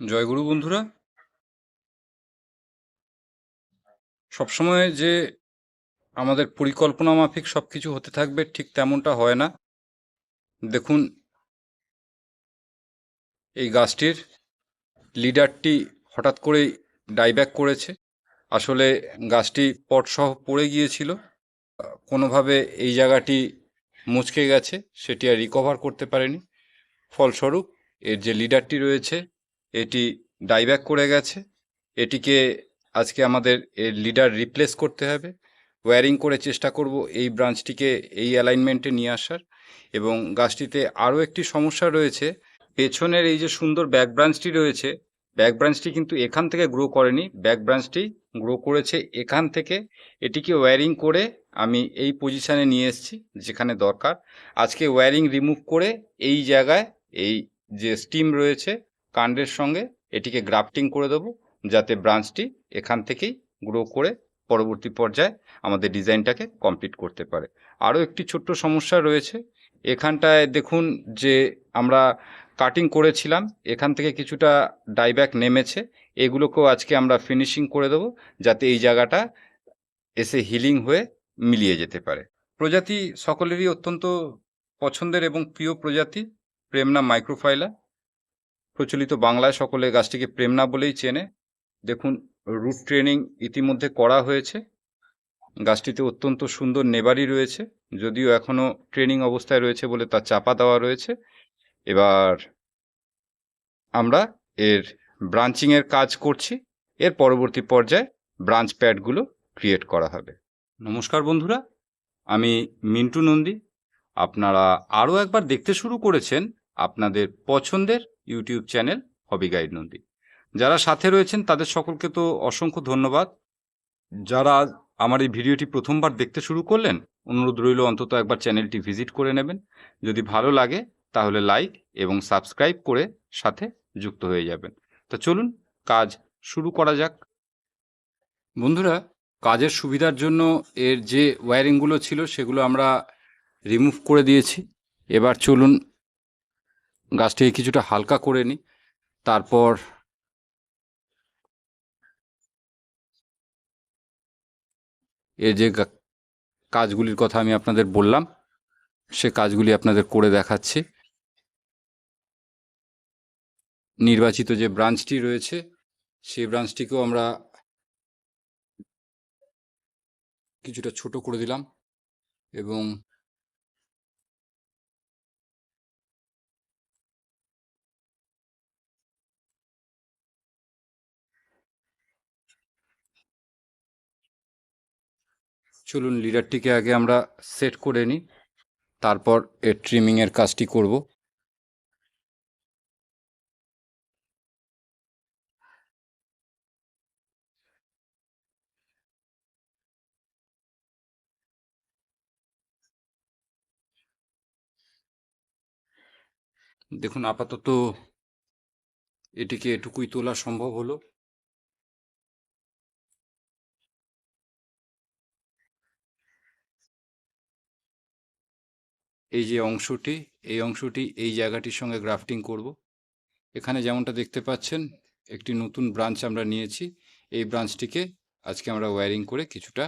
জয়গুরু বন্ধুরা। সবসময় যে আমাদের পরিকল্পনা মাফিক সব কিছু হতে থাকবে ঠিক তেমনটা হয় না। দেখুন, এই গাছটির লিডারটি হঠাৎ করেই ডাইব্যাক করেছে। আসলে গাছটি পটসহ পড়ে গিয়েছিল। কোনোভাবে এই জায়গাটি মুচকে গেছে, সেটি আর রিকভার করতে পারেনি। ফলস্বরূপ এর যে লিডারটি রয়েছে এটি ডাইব্যাক করে গেছে। এটিকে আজকে আমাদের এর লিডার রিপ্লেস করতে হবে। ওয়্যারিং করে চেষ্টা করব এই ব্রাঞ্চটিকে এই অ্যালাইনমেন্টে নিয়ে আসার। এবং গাছটিতে আরও একটি সমস্যা রয়েছে। পেছনের এই যে সুন্দর ব্যাক ব্রাঞ্চটি রয়েছে, ব্যাক ব্রাঞ্চটি কিন্তু এখান থেকে গ্রো করেনি। ব্যাক ব্রাঞ্চটি গ্রো করেছে এখান থেকে। এটিকে ওয়্যারিং করে আমি এই পজিশানে নিয়ে এসেছি, যেখানে দরকার। আজকে ওয়্যারিং রিমুভ করে এই জায়গায় এই যে স্টিম রয়েছে কাণ্ডের সঙ্গে এটিকে গ্রাফটিং করে দেবো, যাতে ব্রাঞ্চটি এখান থেকেই গ্রো করে পরবর্তী পর্যায়ে আমাদের ডিজাইনটাকে কমপ্লিট করতে পারে। আরও একটি ছোট্ট সমস্যা রয়েছে। এখানটায় দেখুন যে আমরা কাটিং করেছিলাম, এখান থেকে কিছুটা ডাইব্যাক নেমেছে। এগুলোকেও আজকে আমরা ফিনিশিং করে দেবো, যাতে এই জায়গাটা এসে হিলিং হয়ে মিলিয়ে যেতে পারে। প্রজাতি সকলেরই অত্যন্ত পছন্দের এবং প্রিয় প্রজাতি, প্রেমনা মাইক্রোফাইলা। প্রচলিত বাংলায় সকলে গাছটিকে প্রেমনা বলেই চেনে। দেখুন, রুট ট্রেনিং ইতিমধ্যে করা হয়েছে। গাছটিতে অত্যন্ত সুন্দর নেবারি রয়েছে, যদিও এখনও ট্রেনিং অবস্থায় রয়েছে বলে তার চাপা দেওয়া রয়েছে। এবার আমরা এর ব্রাঞ্চিংয়ের কাজ করছি। এর পরবর্তী পর্যায়ে ব্রাঞ্চ প্যাডগুলো ক্রিয়েট করা হবে। নমস্কার বন্ধুরা, আমি মিন্টু নন্দী। আপনারা আরও একবার দেখতে শুরু করেছেন আপনাদের পছন্দের YouTube channel hobby guide Nandi. যারা সাথে রয়েছেন, তাদের সকলকে তো অসংখ্য ধন্যবাদ। যারা আমার এই ভিডিওটি প্রথমবার দেখতে শুরু করলেন, অনুরোধ রইল অন্তত একবার চ্যানেলটি ভিজিট করে নেবেন। যদি ভালো লাগে, তাহলে লাইক এবং সাবস্ক্রাইব করে সাথে যুক্ত হয়ে যাবেন। তো চলুন, কাজ শুরু করা যাক। বন্ধুরা, কাজের সুবিধার জন্য এর যে ওয়্যারিংগুলো ছিল, সেগুলো আমরা রিমুভ করে দিয়েছি। এবার চলুন গাছটিকে কিছুটা হালকা করে নিই। তারপর এর যে কাজগুলির কথা আমি আপনাদের বললাম, সে কাজগুলি আপনাদের করে দেখাচ্ছি। নির্বাচিত যে ব্রাঞ্চটি রয়েছে, সেই ব্রাঞ্চটিকেও আমরা কিছুটা ছোট করে দিলাম এবং চলুন লিডারটিকে আগে আমরা সেট করে নিই তারপর এর ট্রিমিংয়ের কাজটি করব। দেখুন, আপাতত এটিকে এটুকুই তোলা সম্ভব হলো। এই যে অংশটি, এই অংশটি এই জায়গাটির সঙ্গে গ্রাফটিং করব। এখানে যেমনটা দেখতে পাচ্ছেন, একটি নতুন ব্রাঞ্চ আমরা নিয়েছি। এই ব্রাঞ্চটিকে আজকে আমরা ওয়্যারিং করে কিছুটা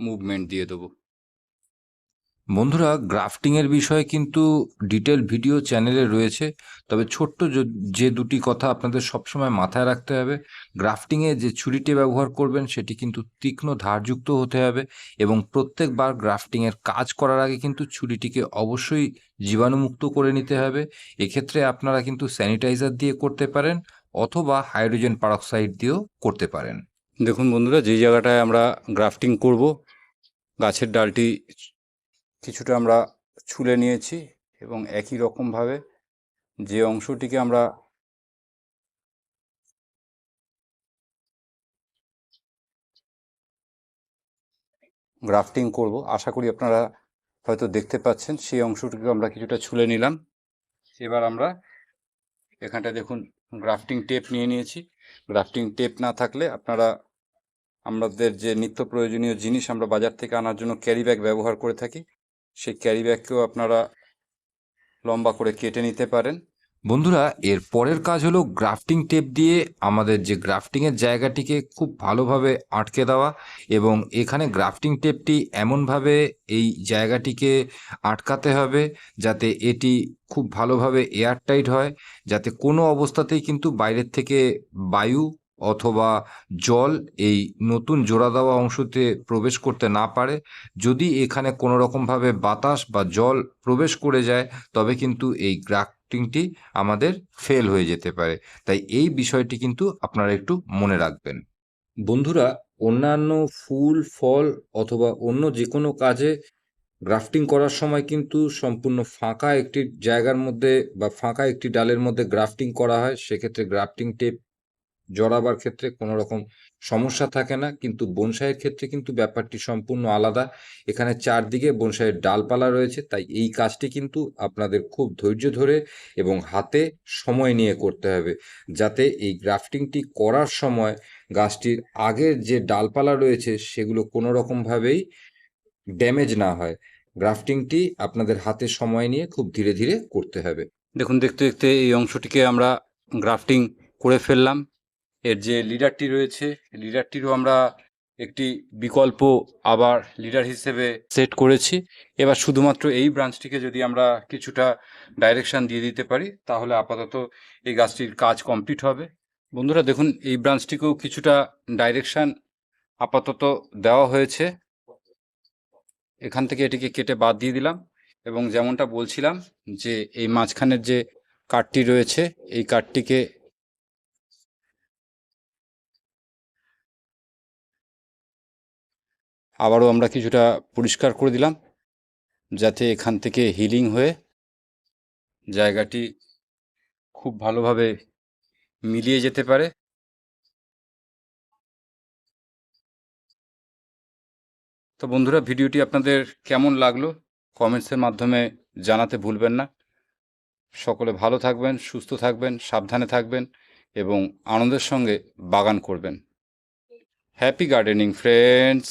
মুভমেন্ট দিয়ে দেবো। বন্ধুরা, গ্রাফটিংয়ের বিষয়ে কিন্তু ডিটেল ভিডিও চ্যানেলে রয়েছে, তবে ছোট্ট যে দুটি কথা আপনাদের সবসময় মাথায় রাখতে হবে, গ্রাফটিংয়ে যে ছুরিটি ব্যবহার করবেন সেটি কিন্তু তীক্ষ্ণ ধারযুক্ত হতে হবে এবং প্রত্যেকবার গ্রাফটিংয়ের কাজ করার আগে কিন্তু ছুরিটিকে অবশ্যই জীবাণুমুক্ত করে নিতে হবে। এক্ষেত্রে আপনারা কিন্তু স্যানিটাইজার দিয়ে করতে পারেন অথবা হাইড্রোজেন পারক্সাইড দিয়েও করতে পারেন। দেখুন বন্ধুরা যেই জায়গাটায় আমরা গ্রাফটিং করব, গাছের ডালটি কিছুটা আমরা ছুলে নিয়েছি এবং একই রকমভাবে যে অংশটিকে আমরা গ্রাফটিং করব, আশা করি আপনারা হয়তো দেখতে পাচ্ছেন, সেই অংশটিকে আমরা কিছুটা ছুলে নিলাম। এবার আমরা এখানটা দেখুন, গ্রাফটিং টেপ নিয়ে নিয়েছি। গ্রাফটিং টেপ না থাকলে আপনারা, আমাদের যে নিত্য প্রয়োজনীয় জিনিস আমরা বাজার থেকে আনার জন্য ক্যারি ব্যাগ ব্যবহার করে থাকি সেই ক্যারি ব্যাগকেও আপনারা লম্বা করে কেটে নিতে পারেন। বন্ধুরা, এর পরের কাজ হলো গ্রাফটিং টেপ দিয়ে আমাদের যে গ্রাফটিংয়ের জায়গাটিকে খুব ভালোভাবে আটকে দেওয়া এবং এখানে গ্রাফটিং টেপটি এমনভাবে এই জায়গাটিকে আটকাতে হবে যাতে এটি খুব ভালোভাবে এয়ারটাইট হয়, যাতে কোনো অবস্থাতেই কিন্তু বাইরের থেকে বায়ু অথবা জল এই নতুন জোড়া দেওয়া অংশতে প্রবেশ করতে না পারে। যদি এখানে কোনো রকমভাবে বাতাস বা জল প্রবেশ করে যায়, তবে কিন্তু এই গ্রাফটিংটি আমাদের ফেল হয়ে যেতে পারে। তাই এই বিষয়টি কিন্তু আপনারা একটু মনে রাখবেন। বন্ধুরা, অন্যান্য ফুল, ফল অথবা অন্য যে কোনো কাজে গ্রাফটিং করার সময় কিন্তু সম্পূর্ণ ফাঁকা একটি জায়গার মধ্যে বা ফাঁকা একটি ডালের মধ্যে গ্রাফটিং করা হয়। সেক্ষেত্রে গ্রাফটিং টেপ জড়াবার ক্ষেত্রে কোনো রকম সমস্যা থাকে না, কিন্তু বনসাইয়ের ক্ষেত্রে কিন্তু ব্যাপারটি সম্পূর্ণ আলাদা। এখানে চারদিকে বনসাইয়ের ডালপালা রয়েছে, তাই এই কাজটি কিন্তু আপনাদের খুব ধৈর্য ধরে এবং হাতে সময় নিয়ে করতে হবে, যাতে এই গ্রাফটিংটি করার সময় গাছটির আগের যে ডালপালা রয়েছে সেগুলো কোনো রকমভাবেই ড্যামেজ না হয়। গ্রাফটিংটি আপনাদের হাতে সময় নিয়ে খুব ধীরে ধীরে করতে হবে। দেখুন, দেখতে দেখতে এই অংশটিকে আমরা গ্রাফটিং করে ফেললাম। এর যে লিডারটি রয়েছে লিডারটিরও আমরা একটি বিকল্প আবার লিডার হিসেবে সেট করেছি। এবার শুধুমাত্র এই ব্রাঞ্চটিকে যদি আমরা কিছুটা ডাইরেকশন দিয়ে দিতে পারি, তাহলে আপাতত এই গাছটির কাজ কমপ্লিট হবে। বন্ধুরা, দেখুন, এই ব্রাঞ্চটিকেও কিছুটা ডাইরেকশন আপাতত দেওয়া হয়েছে। এখান থেকে এটিকে কেটে বাদ দিয়ে দিলাম এবং যেমনটা বলছিলাম যে এই মাঝখানের যে কাঠটি রয়েছে, এই কাঠটিকে আবারও আমরা কিছুটা পরিষ্কার করে দিলাম, যাতে এখান থেকে হিলিং হয়ে জায়গাটি খুব ভালোভাবে মিলিয়ে যেতে পারে। তো বন্ধুরা, ভিডিওটি আপনাদের কেমন লাগল কমেন্টসের মাধ্যমে জানাতে ভুলবেন না। সকলে ভালো থাকবেন, সুস্থ থাকবেন, সাবধানে থাকবেন এবং আনন্দের সঙ্গে বাগান করবেন। Happy gardening friends